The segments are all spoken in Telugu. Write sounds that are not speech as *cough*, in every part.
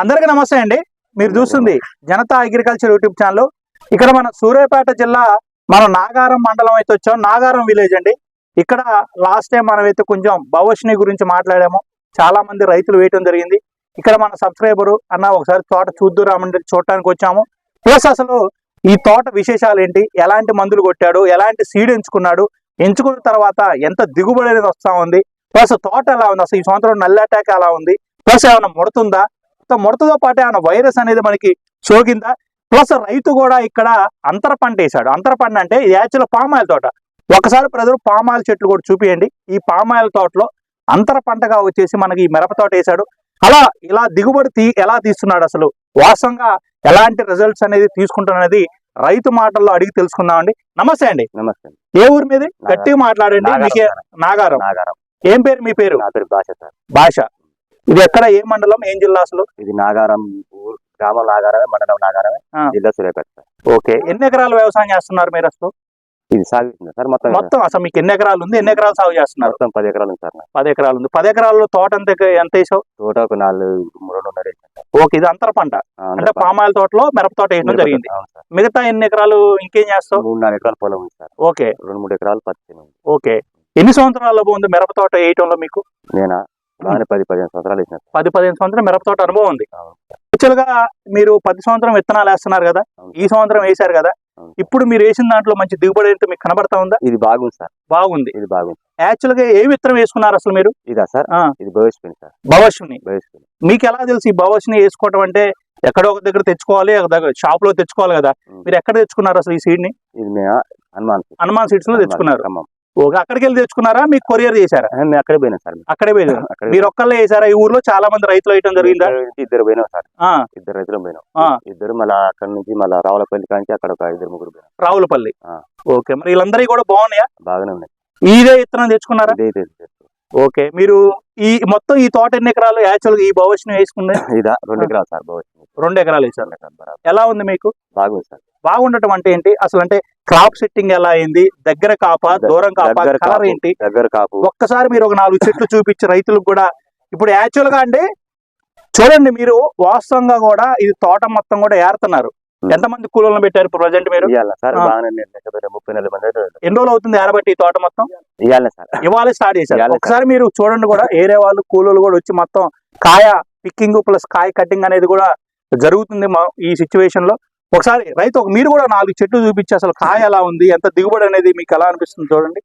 అందరికీ నమస్తే అండి. మీరు చూస్తుంది జనతా అగ్రికల్చర్ యూట్యూబ్ ఛానల్. ఇక్కడ మన సూర్యాపేట జిల్లా మనం నాగారం మండలం అయితే వచ్చాం. నాగారం విలేజ్ అండి. ఇక్కడ లాస్ట్ టైం మనం అయితే కొంచెం భవిష్యని గురించి మాట్లాడాము. చాలా మంది రైతులు వేయటం జరిగింది. ఇక్కడ మన సబ్స్క్రైబరు అన్న ఒకసారి తోట చూద్దురామంటే చూడటానికి వచ్చాము. ప్లస్ అసలు ఈ తోట విశేషాలు ఏంటి? ఎలాంటి మందులు కొట్టాడు? ఎలాంటి సీడ్ ఎంచుకున్నాడు? ఎంచుకున్న తర్వాత ఎంత దిగుబడి అనేది వస్తా ఉంది? ప్లస్ తోట ఎలా ఉంది? అసలు ఈ సంవత్సరం నల్ల అటాక్ ఎలా ఉంది? ప్లస్ ఏమైనా ముడుతుందా సో ముడతతో పాటు ఏమైనా వైరస్ అనేది మనకి సోకిందా? ప్లస్ రైతు కూడా ఇక్కడ అంతర పంట వేశాడు అంతర పంట అంటే యాక్చువల్ పామాయిల్ తోట. ఒకసారి ప్రజలు పామాయిల్ చెట్లు కూడా చూపియండి. ఈ పామాయిల్ తోటలో అంతర పంటగా వచ్చేసి మనకి ఈ మిరప తోట వేశాడు. అలా ఇలా దిగుబడి తీ ఎలా తీస్తున్నాడు అసలు? వాస్తవంగా ఎలాంటి రిజల్ట్స్ అనేది తీసుకుంటున్నది రైతు మాటల్లో అడిగి తెలుసుకుందామండి. నమస్తే అండి. నమస్తే ఏ ఊరి మీది? గట్టిగా మాట్లాడండి. నాగారం. మీకే. నాగారం. నాగారం. ఏం పేరు మీ పేరు? నా పేరు భాష సార్. భాష. ఇది ఎక్కడ? ఏ మండలం? ఏం జిల్లా అసలు? ఇది నాగారం ఊరు గ్రామం నాగారమే మండలం నాగారమే ఆ. జిల్లా సూర్యాపేట. Sir okay. ఎన్ని ఎకరాలు వ్యవసాయం చేస్తున్నారు మీరు అసలు? ఇది సాగుతుంది సార్ మొత్తం మొత్తం అసలు మీకు ఎన్ని ఎకరాలు ఉంది? ఎన్ని ఎకరాలు సాగు చేస్తున్నారు? మొత్తం పది ఎకరాలు ఉంది సార్. నాకు. పది ఎకరాలు ఉంది. పది ఎకరాల్లో తోట ఎంత ఎంత వేసావు? తోట ఒక నాలుగు రెండున్నర వేసాను సార్. ఓకే ఇది అంతర పంట. ఆ, అంటే పామాయిల్ తోటలో మిరప తోట వేయడం మిరప జరిగింది. అవును సార్. మిగతా ఎన్ని ఎకరాలు ఇంకేం చేస్తావు? మూడు నాలుగు ఎకరాల పొలం ఉంది సార్. ఓకే. రెండు మూడు ఎకరాలు పత్తి ఉంది. ఓకే. ఎన్ని సంవత్సరాల ఉంది మిరప తోట వేయటంలో మీకు? నేను? బాగానే పది పదిహేను సంవత్సరాలు వేసిన సార్. పది పదిహేను సంవత్సరం మిరప తోట అనుభవం ఉంది యాక్చువల్గా మీరు పది సంవత్సరం విత్తనాలు వేస్తున్నారు కదా. ఈ సంవత్సరం వేశారు కదా. ఇప్పుడు మీరు వేసిన దాంట్లో మంచి దిగుబడి అయితే మీకు కనబడతా ఉందా ఇది బాగుంది సార్ బాగుంది ఇది బాగుంది యాక్చువల్గా ఏ విత్తనం వేసుకున్నారు అసలు మీరు ఇదా సార్ ఆ. ఇది భవిష్యత్తు సార్ భవిష్యని మీకు ఎలా తెలుసు ఈ భవిష్యని వేసుకోవటం అంటే ఎక్కడో ఒక దగ్గర తెచ్చుకోవాలి ఒక దగ్గర షాప్లో తెచ్చుకోవాలి కదా. మీరు ఎక్కడ తెచ్చుకున్నారు అసలు ఈ సీడ్ని ఇది హనుమాన్. హనుమాన్ సీడ్స్లో తెచ్చుకున్నారు. ఓకే అక్కడికి వెళ్ళి తెచ్చుకున్నారా? మీకు కొరియర్ చేశారా? మేము అక్కడే పోయినాం సార్. అక్కడే అక్కడే మీరు ఒక్కళ్ళే వేసారా ఈ ఊర్లో చాలా మంది రైతులు వేయటం జరిగిందా? ఇద్దరు- పోయినాం సార్. ఇద్దరు రైతులు పోయినాం. ఇద్దరు మళ్ళీ అక్కడ నుంచి మళ్ళీ రావులపల్లి కాంచి అక్కడ ఒక ఇద్దరు ముగ్గురు పోయినాం. రావులపల్లి. ఓకే. మరి వీళ్ళందరికీ కూడా బాగున్నాయా? బాగానే ఉన్నాయి. ఇదే విత్తనం తెచ్చుకున్నారా? ఇదే. ఓకే. మీరు ఈ మొత్తం ఈ తోట ఎన్ని ఎకరాలు? యాక్చువల్గా ఈ భవిష్యని వేసుకుంది? ఇదా రెండు ఎకరాలు సార్ భవిష్యత్తు రెండు ఎకరాలు వేసారు. ఎలా ఉంది మీకు? బాగుంది సార్. బాగుండటం అంటే ఏంటి? అసలు అంటే క్రాప్ సెట్టింగ్ ఎలా అయింది? దగ్గర కాపా దూరం కాపా కలర్ ఏంటి? దగ్గర కాపు. ఒక్కసారి మీరు ఒక నాలుగు చెట్లు చూపించి రైతులకు కూడా ఇప్పుడు యాక్చువల్గా అంటే చూడండి మీరు వాస్తవంగా కూడా ఇది తోట మొత్తం కూడా ఏరుతున్నారు. Hmm. ఎంతమంది కూలీలను పెట్టారు ప్రజెంట్ మీరు? ముప్పై నెలల మంది ఎన్ని రోజులు అవుతుంది ఏరబట్టి తోట మొత్తం? ఇవాళ స్టార్ట్ చేశారు. ఒకసారి మీరు చూడండి కూడా ఏరే వాళ్ళు కూలీలు కూడా వచ్చి మొత్తం కాయ పిక్కింగ్ ప్లస్ కాయ కటింగ్ అనేది కూడా జరుగుతుంది మా- ఈ సిచ్యువేషన్లో. ఒకసారి రైతు ఒక మీరు కూడా నాలుగు చెట్లు చూపించి అసలు కాయ ఎలా ఉంది? ఎంత దిగుబడి అనేది మీకు ఎలా అనిపిస్తుంది చూడండి.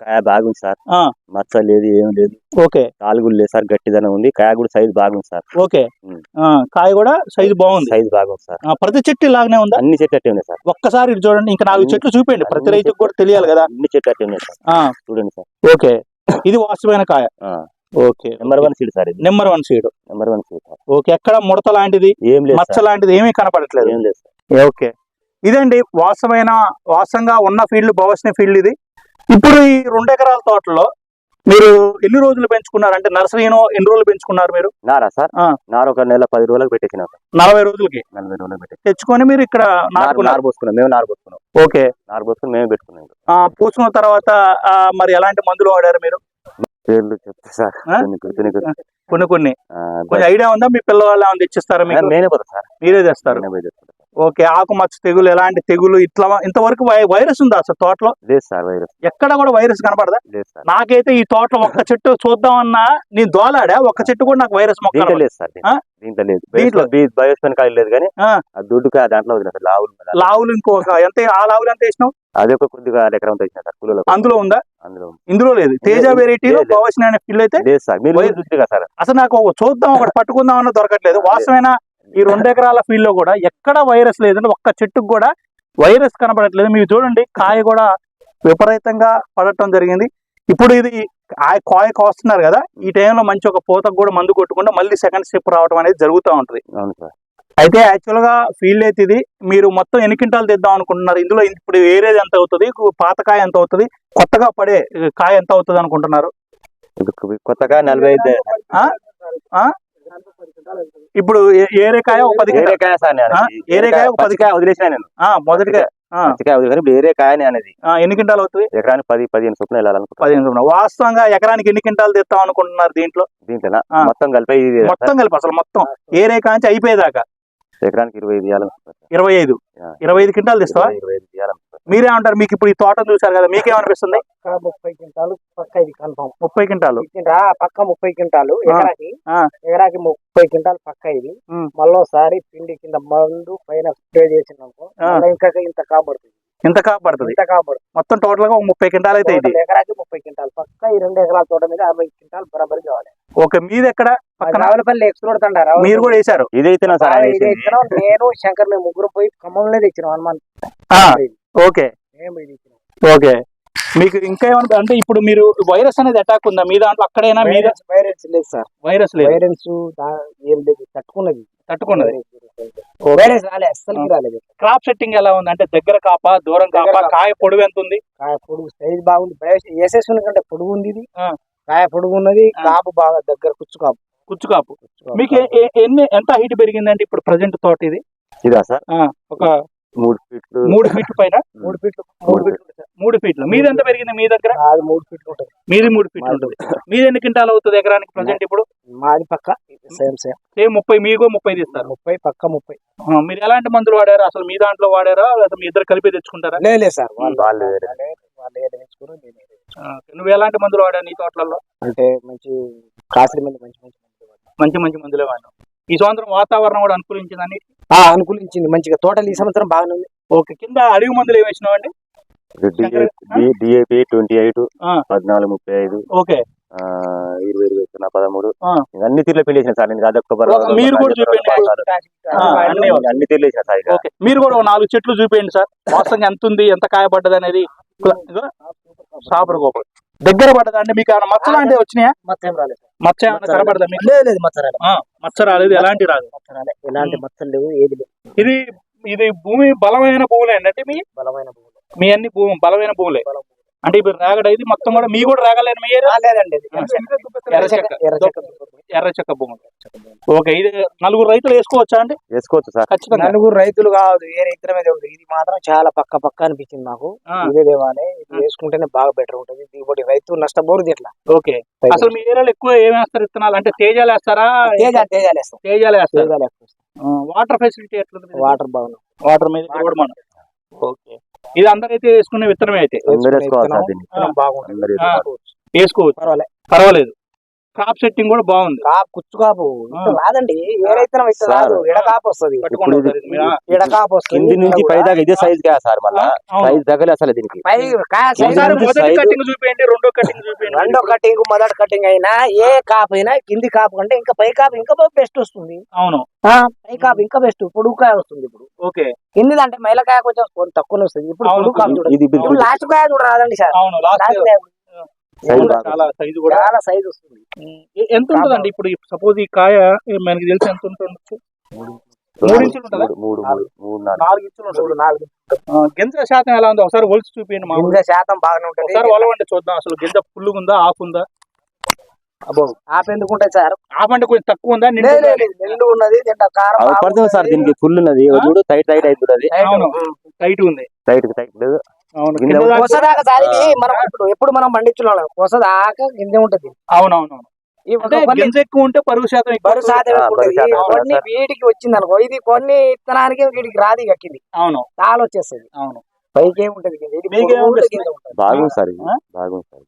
కాయ బాగుంది సార్. ఆ. మచ్చ లేదు ఏం లేదు. ఓకే. తాలుగులు లేదు సార్ గట్టిదనం ఉంది. కాయ కూడా సైజ్ బాగుంది సార్. ఓకే. కాయ కూడా సైజు బాగుంది. సైజ్ బాగుంది సార్. ఆ, ప్రతి చెట్టు ఇలాగనే ఉందా? అన్ని చెట్లు అట్టే ఉన్నాయి సార్. ఒక్కసారి ఇటు చూడండి. ఇంకా నాలుగు చెట్లు చూపించండి ప్రతి రైతుకు కూడా తెలియాలి కదా. అన్ని చెట్లు అట్టే ఉన్నాయి సార్. చూడండి సార్. ఓకే. ఇది వాస్తవమైన కాయ. ఆ. Okay. Number one seed sir ఇది. Number one seed number one seed sir. Okay. ఎక్కడ ముడత లాంటిది? ఏం లేదు మచ్చ లాంటిది ఏమీ కనపడట్లేదు. ఏం లేదు సార్. ఓకే. ఇదండి వాస్తవమైన వాస్తవంగా ఉన్న ఫీల్డ్ భవిష్య ఫీల్డ్ ఇది. ఇప్పుడు ఈ రెండు ఎకరాల తోటలో మీరు ఎన్ని రోజులు పెంచుకున్నారు? అంటే నర్సరీను ఎన్ని రోజులు పెంచుకున్నారు మీరు? నారా సార్. నార ఒక నెల పది రోజులకు పెట్టేసిన నలభై రోజులకి? నలభై రోజులకు పెట్టేసి తెచ్చుకొని మీరు ఇక్కడ నారు పోసుకున్నాం. మేము నారు పోసుకున్నాం. ఓకే. నారు పోసుకుని మేము పెట్టుకున్నాం. పూసుకున్న తర్వాత మరి ఎలాంటి మందులు వాడారు మీరు? పేర్లు చెప్తా సార్? కొన్ని కొన్ని కొన్ని కొంచెం ఐడియా ఉందా? మీ పిల్లవాళ్ళు ఏమైనా తెచ్చిస్తారా మీకు? మేమే పోతాం సార్. మీరే తెస్తారు. ఓకే ఆకుమచ్చ తెగులు ఎలాంటి తెగులు? ఇట్లా ఇంతవరకు వైరస్ ఉందా అసలు తోటలో? లేదు సార్ వైరస్. ఎక్కడ కూడా వైరస్ కనపడదా? లేదు సార్. నాకైతే ఈ తోటలో ఒక్క చెట్టు చూద్దామన్నా నేను దోలాడా? ఒక్క చెట్టు కూడా నాకు వైరస్ మొక్క. లేదు సార్? దీంట్లో లేదు. దీంట్లో? బయోస్పెన్ కాయలు లేదు కానీ దాంట్లో సార్ లావులు. లావులు ఇంకొక ఎంత ఆ లావులు ఎంత వేసినావు? అది ఒక కొద్దిగా ఎకరం తెచ్చిన సార్ కూలలో అందులో ఉందా? అందులో. ఇందులో లేదు. తేజ వెరైటీలో అనే ఫిల్ అయితే లేదు సార్ మీరు సార్. అసలు నాకు చూద్దాం ఒకటి పట్టుకుందాం అన్న దొరకట్లేదు. వాస్తవమైన ఈ రెండు ఎకరాల ఫీల్డ్లో కూడా ఎక్కడ వైరస్ లేదంటే ఒక్క చెట్టుకు కూడా వైరస్ కనపడట్లేదు. మీరు చూడండి కాయ కూడా విపరీతంగా పడటం జరిగింది. ఇప్పుడు ఇది కాయ కోస్తున్నారు కదా ఈ టైంలో మంచి ఒక పూతకు కూడా మందు కొట్టుకుంటే మళ్ళీ సెకండ్ స్టెప్ రావడం అనేది జరుగుతూ ఉంటుంది. అయితే యాక్చువల్గా ఫీల్డ్ అయితే ఇది మీరు మొత్తం ఎన్ని క్వింటాలు తెద్దాం అనుకుంటున్నారు? ఇందులో ఇప్పుడు ఏరేది ఎంత అవుతుంది? పాత కాయ ఎంత అవుతుంది? కొత్తగా పడే కాయ ఎంత అవుతుంది అనుకుంటున్నారు? కొత్తగా నలభై ఐదు ఇప్పుడు ఏ- ఏరే కాయ ఒక పది. ఏరేకాయ సార్? ఏరేకాయ ఒక పది పచ్చికాయ వదిలేసిన నేను. ఆ, మొదటిగా పచ్చికాయ అనేది. ఎన్ని క్వింటాలు అవుతుంది ఎకరానికి పది పదిహేను చొప్పున వెళ్ళాలనుకుంటున్నాం పదిహేను చొప్పున. వాస్తవంగా ఎకరానికి ఎన్ని క్వింటాలు తెస్తాం అనుకుంటున్నారు దీంట్లో? దీంట్లో. మొత్తం కలిపి మొత్తం కలిపి అసలు మొత్తం. ఏ రేఖ నుంచి అయిపోయేదాకా? ఎకరానికి ఇరవై ఐదు ఇరవై ఐదు. ఇరవై ఐదు క్వింటాలు తెస్తావా? ఇరవై- ఐదు మీరేమంటారు? మీకు ఇప్పుడు ఈ తోట చూసారు కదా మీకేమనిపిస్తుంది? ముప్పై క్వింటాలు పక్క ఇది కన్ఫామ్. ముప్పై క్వింటాలు. పక్క ముప్పై క్వింటాలు. ఎకరాకి. ఎకరాకి ముప్పై క్వింటాలు పక్క ఇది. మళ్ళోసారి పిండి కింద మందు పైన స్ప్రే చేసినాము ఇంకా ఇంత కాబడుతుంది. ఇంత కాపాడుతుంది ఇంత కాబడుతుంది. మొత్తం టోటల్గా ఒక ముప్పై క్వింటాలు అయితే ఇది. ఎకరాకి ముప్పై క్వింటాలు. పక్క ఈ రెండు ఎకరాల తోట మీద అరవై క్వింటాలు బరాబరి కావాలి. ఓకే మీది ఎక్కడ పక్కన? రావులపల్లి ఎక్స్ప్లోర్ తండారు మీరు కూడా వేశారు. ఇదైతేనా సార్ ఆయన ఇది వేసింది? ఇచ్చినాం నేను శంకర్ మేము ముగ్గురు పోయి ఖమ్మంలో తెచ్చినాం హనుమాన్ ఆ, ఓకే. ఓకే. మీకు ఇంకా ఏమన్నా అంటే ఇప్పుడు మీరు వైరస్ అనేది అటాక్ ఉందా? మీ దాంట్లో అక్కడైనా మీద వైరస్ లేదు సార్. వైరస్ లేదు. వైరస్ ఏం లేదు తట్టుకున్నది. తట్టుకున్నది. వైరస్ రాలే అస్సలు రాలేదు. క్రాప్ సెట్టింగ్ ఎలా ఉంది? అంటే దగ్గర కాప దూరం కాప. కాయ పొడవు ఎంత ఉంది? కాయ పొడుగు సైజ్ బాగుంది. వేసేసిన కంటే పొడుగు ఉంది ఇది. కాయ పొడుగు ఉన్నది. కాపు బాగా దగ్గర కుచ్చు కాపు కుచ్చు కాపు. మీకు ఎన్ని ఎంత హైట్ పెరిగిందంటే ఇప్పుడు ప్రజెంట్ తోట ఇది? ఇదా సార్? ఒక మూడు ఫీట్లు. మూడు ఫీట్ల పైన? మూడు ఫీట్లు. మూడు ఫీట్లు. *laughs* మూడు ఫీట్లు. మీది ఎంత పెరిగింది మీ దగ్గర? మూడు ఫీట్లు ఉంటుంది మీది మూడు ఫీట్లు ఉంటుంది. మీది ఎన్ని క్వింటాలు అవుతుంది ఎకరానికి ప్రజెంట్ ఇప్పుడు? మాది పక్క సేమ్ సేమ్. సేమ్ ముప్పై మీకు ముప్పై తీస్తారు. ముప్పై పక్క ముప్పై. మీరు ఎలాంటి మందులు వాడారు? అసలు మీ దాంట్లో వాడారా? లేదా మీ ఇద్దరు కలిపి తెచ్చుకుంటారా? లే లేదు సార్. వాళ్ళు నువ్వు ఎలాంటి మందులు వాడావు నీ తోటలలో? అంటే మంచి మీద మంచి మంచి మందులు వాడాను. మంచి మంచి మందులే వాడావు. ఈ సంవత్సరం వాతావరణం కూడా అనుకూలించిందని ఆ అనుకూలించింది. మంచిగా తోటలు ఈ సంవత్సరం బాగానే ఉంది. ఓకే కింద అడవి మందులు ఏమి వేసినావు అండి డిఏపి ట్వంటీ ఎయిట్. పద్నాలుగు ముప్పై ఐదు ఓకే. ఆ, ఇరవై ఇరవై సున్నా పదమూడు. అన్ని తీర్లు పెళ్ళి సార్ నేను ఒక మీరు కూడా చూపించండి. అన్నీ తీర్లు వేసిన సార్ మీరు కూడా నాలుగు చెట్లు చూపించండి సార్. వాస్తవంగా ఎంత ఉంది ఎంత కాయపడ్డది అనేది. సాపర్ గోప దగ్గర పడ్డదా అంటే మీకు ఏమైనా మచ్చ లాంటివి వచ్చినాయా? మచ్చ ఏం రాలేదు. మచ్చ ఏమైనా కనపడదా మీకు? లేదు లేదు మచ్చ రాలేదు. మచ్చ రాలేదు. ఎలాంటి రాదు? మచ్చ రాలేదు. ఎలాంటి మచ్చలు లేవు ఏది లేవు. ఇది ఇది భూమి బలమైన భూములే అండి అంటే మీ? బలమైన భూములు. మీ అన్ని భూమి బలమైన భూములే. బలం. అంటే ఇప్పుడు రాగడ ఇది మొత్తం కూడా మీ కూడా రాగలేను లేదండి. ఎర్ర చెక్క. భూములు ఓకే ఇది నలుగురు రైతులు వేసుకోవచ్చా అండి? వేసుకోవచ్చు సార్. ఖచ్చితంగా. నలుగురు రైతులు కాదు ఏ రైతుల మీద ఉంది ఇది మాత్రం చాలా పక్క పక్క అనిపించింది నాకు. ఆ, ఇదే దేవాలే ఇది వేసుకుంటేనే బాగా బెటర్ ఉంటుంది. దిగుబడి రైతు నష్టపోరు ఇట్లా ఓకే. అసలు మీ ఏరియాలో ఎక్కువ ఏం వేస్తారు విత్తనాలు? అంటే తేజాలు వేస్తారా? తేజ తేజాలు వేస్తాం. తేజాలు వేస్తారు. తేజాలు వేస్తాం. వాటర్ ఫెసిలిటీ ఎట్లుంది వాటర్ బాగున్నాం వాటర్ మీద ఓకే. ఇది అందరైతే వేసుకునే విత్తనమే అయితే. వేసుకోవచ్చు. పర్వాలే. పర్వాలేదు. క్రాప్ సెట్టింగ్ కూడా బాగుంది. కాపు కుచ్చు కాపు రాదండి. ఏ ఇట్లా. రాదు. ఎడకాపు వస్తుంది. ఎడకాపు వస్తుంది? కింది నుంచి పై దాకా ఇదే సైజ్ కదా సార్ మళ్ళా. సైజ్ తగ్గలే అసలు దీనికి. కాయ చూపించండి రెండో కటింగ్ చూపించండి రెండో కటింగ్ మొదటి కటింగ్ అయినా ఏ కాపు అయినా కింది కాపు కంటే ఇంకా పై కాపు ఇంకా బెస్ట్ వస్తుంది. అవును. ఆ, పై కాపు ఇంకా బెస్ట్ పొడుగు కాయ వస్తుంది ఇప్పుడు. ఓకే. కింది అంటే మైలకాయ కొంచెం తక్కువనే వస్తుంది. ఇప్పుడు ఇది లాస్ట్ కాయ చూడ రాదండి సార్. అవును లాస్ట్ లాస్ట్ కాయ సైజ్ కూడా చాలా సైజు కూడా చాలా సైజ్ వస్తుంది. ఎంత ఉంటుందండి ఇప్పుడు సపోజ్ ఈ కాయ మనకి తెలిసి ఎంత మూడు ఇంచులు ఉంటుందా? మూడు నాలుగు. ఇంచులు ఉంటుంది? నాలుగు. గింజ శాతం ఎలా ఉందో ఒకసారి ఒలిచి చూపించండి మా గింజ శాతం బాగానే ఉంటుంది. ఒకసారి ఒలవండి చూద్దాం అసలు గింజ పుల్లుగా ఉందా ఆఫ్ ఉందా? అబ్బో ఆపెందుకుంటాయి సార్? ఆఫ్ అంటే కొంచెం తక్కువ ఉందా? నిండు ఉన్నది కారం పడుతుంది సార్. దీనికి? ఫుల్ ఉన్నది? చూడు టైట్ టైట్ అవుతుంది. టైట్ ఉంది. టైట్ టైట్ లేదు కింద దాకా- ఇది మనం ఇప్పుడు ఎప్పుడు మనం పండించున్నాం? కొసదాకా గింజ ఉంటది. అవును అవును అవును. ఈ అంటే కొన్ని గింజ ఎక్కువ ఉంటే పరుగు శాతం బరువు శాతం కొన్ని. వీటికి వచ్చింది అనుకో ఇది కొన్ని ఇత్తనానికి వీటికి రాది కక్కింది అవును. తాలు వచ్చేస్తుంది. అవును. పైకి ఉంటది. బాగుంది సార్? బాగుంది సార్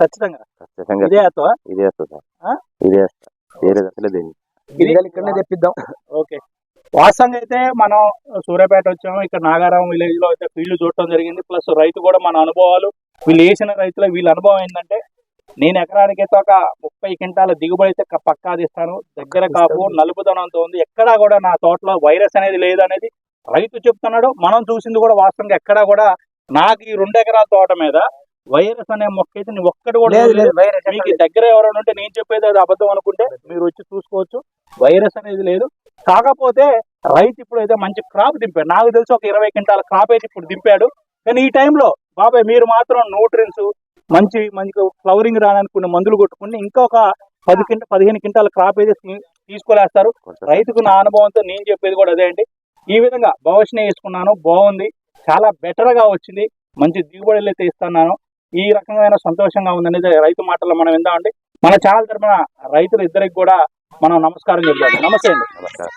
ఖచ్చితంగా. ఖచ్చితంగా. ఇదే ఇదే సార్? ఇదే వేరే ఇక్కడనే తెప్పిద్దాం. *laughs* ఓకే. వాస్తవంగా అయితే మనం సూర్యాపేట వచ్చాము. ఇక్కడ నాగారం విలేజ్లో ఫీల్డ్ చూడటం జరిగింది. ప్లస్ రైతు కూడా మన అనుభవాలు వీళ్ళు వేసిన రైతుల వీళ్ళ అనుభవం ఏంటంటే నేను ఎకరానికి అయితే ఒక ముప్పై క్వింటాల దిగుబడి అయితే పక్కా తీస్తాను. దగ్గర కాపు నలుపుదనంతో ఉంది. ఎక్కడా కూడా నా తోటలో వైరస్ అనేది లేదు అనేది రైతు చెప్తున్నాడు. మనం చూసింది కూడా వాస్తవంగా ఎక్కడా కూడా నాకు ఈ రెండు ఎకరాల తోట మీద వైరస్ అనే మొక్క అయితే నీ ఒక్కటి కూడా మీకు దగ్గర ఎవరైనా ఉంటే నేను చెప్పేది అది అబద్ధం అనుకుంటే మీరు వచ్చి చూసుకోవచ్చు. వైరస్ అనేది లేదు. కాకపోతే రైతు ఇప్పుడు అయితే మంచి క్రాప్ దింపాడు. నాకు తెలిసి ఒక ఇరవై క్వింటాల క్రాప్ అయితే ఇప్పుడు దింపాడు. కానీ ఈ టైంలో బాబాయ్ మీరు మాత్రం న్యూట్రియన్స్ మంచి మంచి ఫ్లవరింగ్ రావడానికి కొన్ని మందులు కొట్టుకుని ఇంకా ఒక పది క్వింట పదిహేను క్వింటాల క్రాప్ అయితే తీ- తీసుకోలేస్తారు రైతుకు నా అనుభవంతో నేను చెప్పేది కూడా అదే అండి. ఈ విధంగా భవిష్యని వేసుకున్నాను. బాగుంది. చాలా బెటర్గా వచ్చింది. మంచి దిగుబడులు అయితే ఇస్తున్నాను. ఈ రకమైన సంతోషంగా ఉందనేది రైతు మాటల్లో మనం విందామండి. మన ఛానల్ తరపున రైతులు ఇద్దరికి కూడా మనం నమస్కారం చెప్తాము నమస్తే అండి.